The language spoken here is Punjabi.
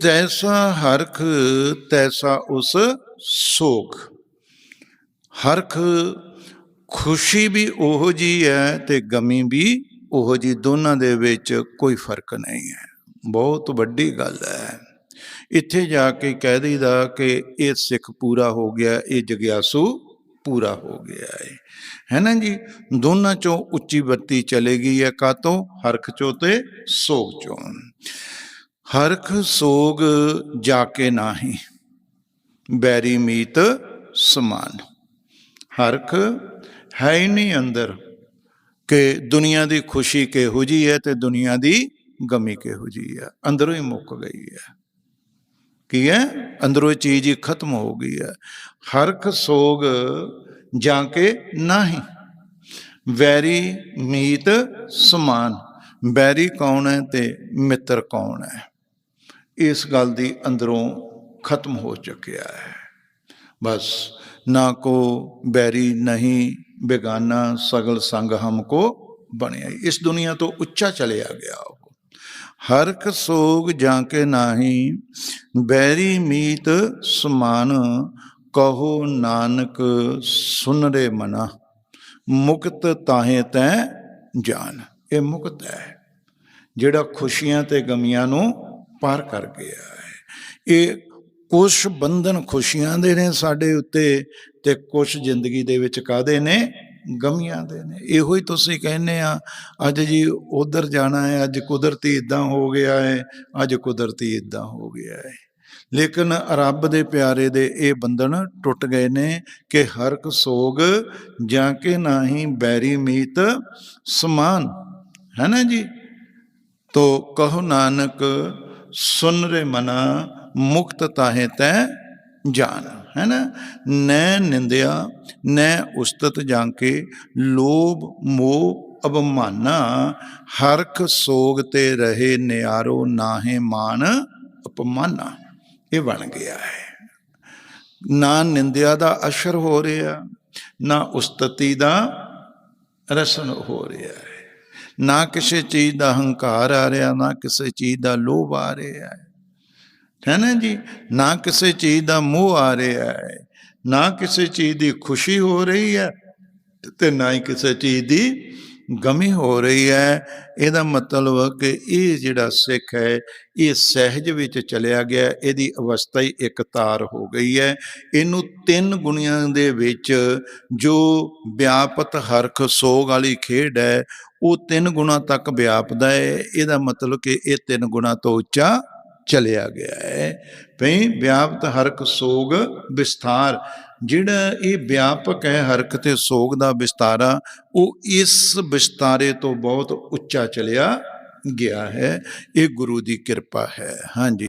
ਤੈਸਾ ਹਰਖ ਤੈਸਾ ਉਸ ਸੋਖ ਹਰਖ ਖੁਸ਼ੀ ਵੀ ਉਹੋ ਜੀ ਹੈ ਤੇ ਗਮੀ ਵੀ ਉਹੋ ਜੀ ਦੋਨਾਂ ਦੇ ਵਿੱਚ ਕੋਈ ਫ਼ਰਕ ਨਹੀਂ ਹੈ ਬਹੁਤ ਵੱਡੀ ਗੱਲ ਹੈ ਇੱਥੇ ਜਾ ਕੇ ਕਹਿ ਦਈਦਾ ਕਿ ਇਹ ਸਿੱਖ ਪੂਰਾ ਹੋ ਗਿਆ ਇਹ ਜਗਿਆਸੂ ਪੂਰਾ ਹੋ ਗਿਆ ਹੈ ਹੈ ਨਾ ਜੀ ਦੋਨਾਂ ਚੋਂ ਉੱਚੀ ਬੱਤੀ ਚਲੇ ਗਈ ਹੈ ਕਾਤੋਂ ਹਰਖ ਚੋਂ ਤੇ ਸੋਗ ਚੋਂ ਹਰਖ ਸੋਗ ਜਾ ਕੇ ਨਾਹੀ, ਬੈਰੀ ਮੀਤ ਸਮਾਨ। ਹਰਖ ਹੈ ਹੀ ਨਹੀਂ ਅੰਦਰ, ਕਿ ਦੁਨੀਆ ਦੀ ਖੁਸ਼ੀ ਕਿਹੋ ਜੀ ਹੈ ਤੇ ਦੁਨੀਆ ਦੀ ਗਮੀ ਕਿਹੋ ਜੀ ਹੈ। ਅੰਦਰੋਂ ਹੀ ਮੁੱਕ ਗਈ ਹੈ। ਕੀ ਹੈ? ਅੰਦਰੋਂ ਇਹ ਚੀਜ਼ ਹੀ ਖਤਮ ਹੋ ਗਈ ਹੈ। ਹਰਖ ਸੋਗ ਜਾਂ ਕੇ ਨਹੀਂ ਵੈਰੀ ਮੀਤ ਸਮਾਨ। ਬੈਰੀ ਕੌਣ ਹੈ ਤੇ ਮਿੱਤਰ ਕੌਣ ਹੈ? ਇਸ ਗੱਲ ਦੀ ਅੰਦਰੋਂ ਖਤਮ ਹੋ ਚੁੱਕਿਆ ਹੈ। ਬਸ ਨਾ ਕੋ ਬੈਰੀ ਨਹੀਂ ਬੇਗਾਨਾ ਸਗਲ ਸੰਗ ਹਮ ਕੋ ਬਣਿਆ। ਇਸ ਦੁਨੀਆ ਤੋਂ ਉੱਚਾ ਚਲਿਆ ਗਿਆ ਉਹ। ਹਰ ਕ ਸੋਗ ਜਾਂ ਕੇ ਨਾਹੀ ਬੈਰੀ ਮੀਤ ਸਮਾਨ ਕਹੋ ਨਾਨਕ ਸੁਨ ਰੇ ਮਨਾ। ਮੁਕਤ ਤਾਹੇ ਤੈ ਜਾਨ। ਇਹ ਮੁਕਤ ਹੈ। ਜਿਹੜਾ ਖੁਸ਼ੀਆਂ ਤੇ ਗਮੀਆਂ ਨੂੰ ਪਾਰ ਕਰ ਗਿਆ ਹੈ। ਇਹ ਕੁਝ ਬੰਧਨ ਖੁਸ਼ੀਆਂ ਦੇ ਨੇ ਸਾਡੇ ਉੱਤੇ ਤੇ ਕੁਝ ਜ਼ਿੰਦਗੀ ਦੇ ਵਿੱਚ ਕਾਦੇ ਨੇ? ਗਮੀਆਂ ਦੇ ਨੇ। ਇਹੋ ਹੀ ਤੁਸੀਂ ਕਹਿੰਦੇ ਆ, ਅੱਜ ਜੀ ਉਧਰ ਜਾਣਾ ਹੈ, ਅੱਜ ਕੁਦਰਤੀ ਇਦਾਂ ਹੋ ਗਿਆ ਹੈ, ਅੱਜ ਕੁਦਰਤੀ ਇਦਾਂ ਹੋ ਗਿਆ ਹੈ। ਲੇਕਿਨ ਰੱਬ ਦੇ ਪਿਆਰੇ ਦੇ ਇਹ ਬੰਧਨ ਟੁੱਟ ਗਏ ਨੇ ਕਿ ਹਰਕ ਸੋਗ ਜਾਂ ਕਿ ਨਾਹੀ ਬੈਰੀ ਮੀਤ ਸਮਾਨ। ਹੈ ਨਾ ਜੀ? ਤੋ ਕਹੋ ਨਾਨਕ ਸੁਨ ਰੇ ਮਨਾ, ਮੁਕਤ ਤਾਹੇ ਤੈ ਜਾਨ। ਹੈ ਨਾ? ਨੈ ਨਿੰਦਿਆ, ਨੈ ਉਸਤਤ ਜਾਂ ਕੇ ਲੋਭ, ਮੋਹ ਅਬਮਾਨਾ ਹਰਖ ਸੋਗ ਤੇ ਰਹੇ ਨਿਆਰੋ ਨਾਹੇ ਮਾਨ, ਅਪਮਾਨਾ। ਇਹ ਬਣ ਗਿਆ ਹੈ। ਨਾ ਨਿੰਦਿਆ ਦਾ ਅਸ਼ਰ ਹੋ ਰਿਹਾ, ਨਾ ਉਸਤਤੀ ਦਾ ਰਸਨ ਹੋ ਰਿਹਾ ਹੈ। ਨਾ ਕਿਸੇ ਚੀਜ਼ ਦਾ ਹੰਕਾਰ ਆ ਰਿਹਾ, ਨਾ ਕਿਸੇ ਚੀਜ਼ ਦਾ ਲੋਭ ਆ ਰਿਹਾ ਹੈ। ਹੈ ਨਾ ਜੀ? ਨਾ ਕਿਸੇ ਚੀਜ਼ ਦਾ ਮੋਹ ਆ ਰਿਹਾ ਹੈ, ਨਾ ਕਿਸੇ ਚੀਜ਼ ਦੀ ਖੁਸ਼ੀ ਹੋ ਰਹੀ ਹੈ ਤੇ ਨਾ ਹੀ ਕਿਸੇ ਚੀਜ਼ ਦੀ ਗਮੀ ਹੋ ਰਹੀ ਹੈ। ਇਹਦਾ ਮਤਲਬ ਕਿ ਇਹ ਜਿਹੜਾ ਸਿੱਖ ਹੈ, ਇਹ ਸਹਿਜ ਵਿੱਚ ਚਲਿਆ ਗਿਆ, ਇਹਦੀ ਅਵਸਥਾ ਹੀ ਇੱਕ ਤਾਰ ਹੋ ਗਈ ਹੈ। ਇਹਨੂੰ ਤਿੰਨ ਗੁਣੀਆਂ ਦੇ ਵਿੱਚ ਜੋ ਵਿਆਪਤ ਹਰਖ ਸੋਗ ਵਾਲੀ ਖੇਡ ਹੈ, ਉਹ ਤਿੰਨ ਗੁਣਾ ਤੱਕ ਵਿਆਪਦਾ ਹੈ। ਇਹਦਾ ਮਤਲਬ ਕਿ ਇਹ ਤਿੰਨ ਗੁਣਾ ਤੋਂ ਉੱਚਾ ਚਲਿਆ ਗਿਆ ਹੈ। ਭਈ ਵਿਆਪਤ ਹਰਕ ਸੋਗ ਵਿਸਥਾਰ। ਜਿਹੜਾ ਇਹ ਵਿਆਪਕ ਹੈ ਹਰਕ ਤੇ ਸੋਗ ਦਾ ਵਿਸਤਾਰਾ, ਉਹ ਇਸ ਵਿਸਤਾਰੇ ਤੋਂ ਬਹੁਤ ਉੱਚਾ ਚਲਿਆ ਗਿਆ ਹੈ। ਇਹ ਗੁਰੂ ਦੀ ਕਿਰਪਾ ਹੈ। ਹਾਂਜੀ।